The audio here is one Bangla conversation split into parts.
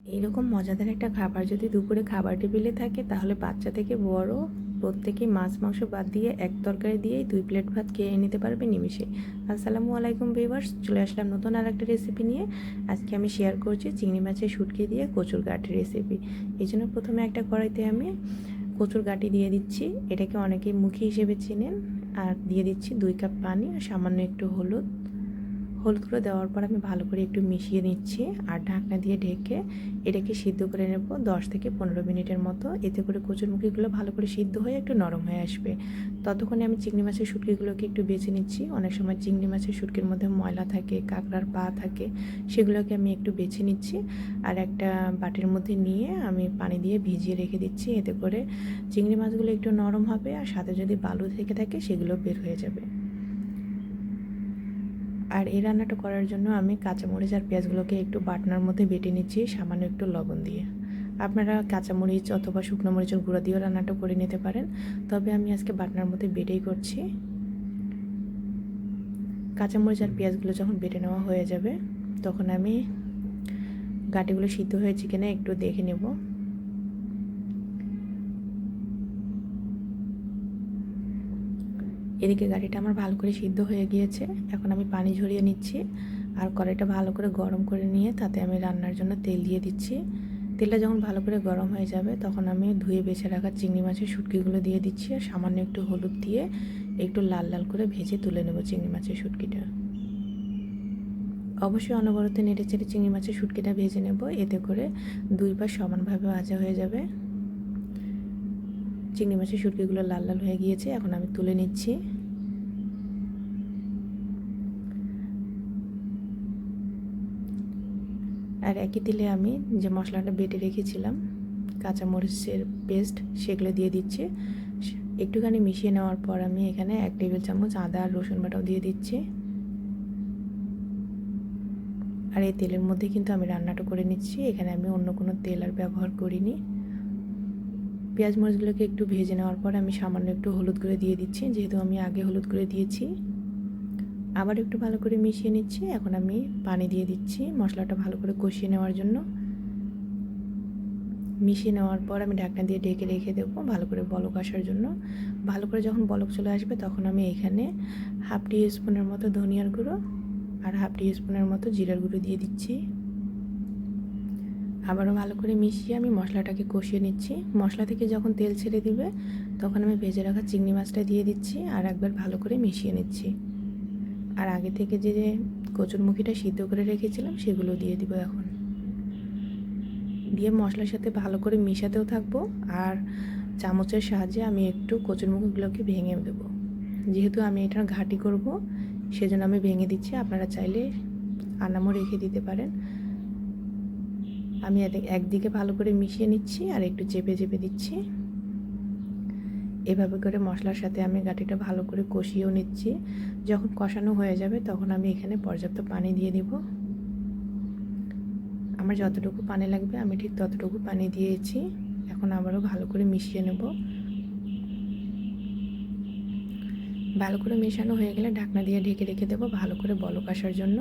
এরকম মজাদার একটা খাবার যদি দুপুরে খাবার টেবিলে থাকে, তাহলে বাচ্চা থেকে বড় প্রত্যেকেই মাছ, মাংস বাদ দিয়ে এক তরকারি দিয়েই দুই প্লেট ভাত খেয়ে নিতে পারবে নিমিশে। আসসালামু আলাইকুম ভিউয়ার্স, চলে আসলাম নতুন আর একটা রেসিপি নিয়ে। আজকে আমি শেয়ার করছি চিংড়ি মাছের শুটকি দিয়ে কচুর গাঠি রেসিপি এই জন্য প্রথমে একটা কড়াইতে আমি কচুর গাঠি দিয়ে দিচ্ছি। এটাকে অনেকেই মুখি হিসেবে চেনেন। আর দিয়ে দিচ্ছি দুই কাপ পানি আর সামান্য একটু হলুদ। হলুদ করে দেওয়ার পর আমি ভালো করে একটু মিশিয়ে নিচ্ছি আর ঢাকনা দিয়ে ঢেকে এটাকে সিদ্ধ করে নেব দশ থেকে পনেরো মিনিটের মতো। এতে করে কচুরমুখিগুলো ভালো করে সিদ্ধ হয়ে একটু নরম হয়ে আসবে। ততক্ষণে আমি চিংড়ি মাছের শুটকিগুলোকে একটু বেছে নিচ্ছি। অনেক সময় চিংড়ি মাছের শুটকির মধ্যে ময়লা থাকে, কাঁকড়ার পা থাকে, সেগুলোকে আমি একটু বেছে নিচ্ছি আর একটা বাটির মধ্যে নিয়ে আমি পানি দিয়ে ভিজিয়ে রেখে দিচ্ছি। এতে করে চিংড়ি মাছগুলো একটু নরম হবে আর সাথে যদি বালু থেকে থাকে সেগুলো বের হয়ে যাবে। আর এই রান্নাটা করার জন্য আমি কাঁচামরিচ আর পেঁয়াজগুলোকে একটু বাটনার মধ্যে বেটে নিচ্ছি, সামান্য একটু লবণ দিয়ে। আপনারা কাঁচামরিচ অথবা শুকনো মরিচের গুঁড়া দিয়েও রান্নাটা করে নিতে পারেন। তবে আমি আজকে বাটনার মধ্যে বেটেই করছি। কাঁচামরিচ আর পেঁয়াজগুলো যখন বেটে নেওয়া হয়ে যাবে, তখন আমি গাটিগুলো সিদ্ধ হয়েছে কিনা একটু দেখে নেব। এদিকে গাড়িটা আমার ভালো করে সিদ্ধ হয়ে গিয়েছে। এখন আমি পানি ঝরিয়ে নিচ্ছি আর কড়াইটা ভালো করে গরম করে নিয়ে তাতে আমি রান্নার জন্য তেল দিয়ে দিচ্ছি। তেলটা যখন ভালো করে গরম হয়ে যাবে তখন আমি ধুয়ে বেছে রাখা চিংড়ি মাছের শুটকিগুলো দিয়ে দিচ্ছি আর সামান্য একটু হলুদ দিয়ে একটু লাল লাল করে ভেজে তুলে নেব চিংড়ি মাছের শুটকিটা। অবশ্যই অনবরত নেড়ে চেড়ে চিংড়ি মাছের শুটকিটা ভেজে নেব। এতে করে দুই পাশ সমানভাবে ভাজা হয়ে যাবে। চিংড়ি মাছের শুটকিগুলো লাল লাল হয়ে গিয়েছে, এখন আমি তুলে নিচ্ছি। আর একই তেলে আমি যে মশলাটা বেটে রেখেছিলাম, কাঁচামরিচের পেস্ট, সেগুলো দিয়ে দিচ্ছি। একটুখানি মিশিয়ে নেওয়ার পর আমি এখানে এক টেবিল চামচ আদা আর রসুন বাটাও দিয়ে দিচ্ছি। আর এই তেলের মধ্যে কিন্তু আমি রান্নাটা করে নিচ্ছি, এখানে আমি অন্য কোনো তেল আর ব্যবহার করিনি। পেঁয়াজ মরিচগুলোকে একটু ভেজে নেওয়ার পর আমি সামান্য একটু হলুদ করে দিয়ে দিচ্ছি। যেহেতু আমি আগে হলুদ করে দিয়েছি, আবার একটু ভালো করে মিশিয়ে নিচ্ছি। এখন আমি পানি দিয়ে দিচ্ছি মশলাটা ভালো করে কষিয়ে নেওয়ার জন্য। মিশিয়ে নেওয়ার পর আমি ঢাকনা দিয়ে ডেকে রেখে দেবো ভালো করে বলক আসার জন্য। ভালো করে যখন বলক চলে আসবে তখন আমি এখানে হাফ টি স্পুনের মতো ধনিয়ার গুঁড়ো আর হাফ টি স্পুনের মতো জিরার গুঁড়ো দিয়ে দিচ্ছি। আবারও ভালো করে মিশিয়ে আমি মশলাটাকে কষিয়ে নিচ্ছি। মশলা থেকে যখন তেল ছেড়ে দিবে, তখন আমি ভেজে রাখা চিংড়ি মাছটা দিয়ে দিচ্ছি আর একবার ভালো করে মিশিয়ে নিচ্ছি। আর আগে থেকে যে কচুরমুখিটা সিদ্ধ করে রেখেছিলাম, সেগুলো দিয়ে দিব এখন। দিয়ে মশলার সাথে ভালো করে মিশাতেও থাকব আর চামচের সাহায্যে আমি একটু কচুরমুখিগুলোকে ভেঙে দেবো। যেহেতু আমি এটার ঘাটি করব, সেজন্য আমি ভেঙে দিচ্ছি। আপনারা চাইলে আনামও রেখে দিতে পারেন। আমি একদিকে ভালো করে মিশিয়ে নিচ্ছি আর একটু চেপে চেপে দিচ্ছি। এভাবে করে মশলার সাথে আমি গাটিটা ভালো করে কষিয়েও নিচ্ছি। যখন কষানো হয়ে যাবে তখন আমি এখানে পর্যাপ্ত পানি দিয়ে দিব। আমার যতটুকু পানি লাগবে আমি ঠিক ততটুকু পানি দিয়েছি। এখন আবারও ভালো করে মিশিয়ে নেব। ভালো করে মেশানো হয়ে গেলে ঢাকনা দিয়ে ঢেকে রেখে দেবো ভালো করে বলক আসার জন্য।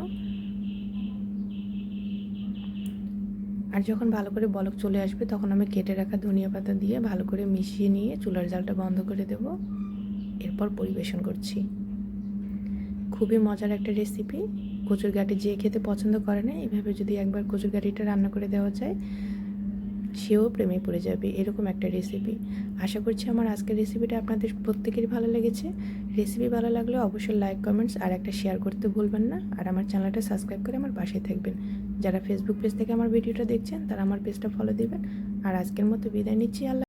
আর যখন ভালো করে বলক চলে আসবে, তখন আমি কেটে রাখা ধনিয়া পাতা দিয়ে ভালো করে মিশিয়ে নিয়ে চুলার জালটা বন্ধ করে দেব। এরপর পরিবেশন করছি। খুবই মজার একটা রেসিপি কচুর গাটি যে খেতে পছন্দ করে না এইভাবে যদি একবার কচুর গাটিটা রান্না করে দেওয়া যায় সেও প্রেমে পড়ে যাবে, এরকম একটা রেসিপি আশা করছি আমার আজকের রেসিপিটা আপনাদের প্রত্যেকেরই ভালো লেগেছে। রেসিপি ভালো লাগলে অবশ্যই লাইক কমেন্টস আর একটা শেয়ার করতে ভুলবেন না। আর আমার চ্যানেলটা সাবস্ক্রাইব করে আমার পাশে থাকবেন। যারা ফেসবুক পেজ থেকে আমার ভিডিওটা দেখছেন, তারা আমার পেজটা ফলো দেবেন। আর আজকের মতো বিদায় নিচ্ছি, আল্লাহ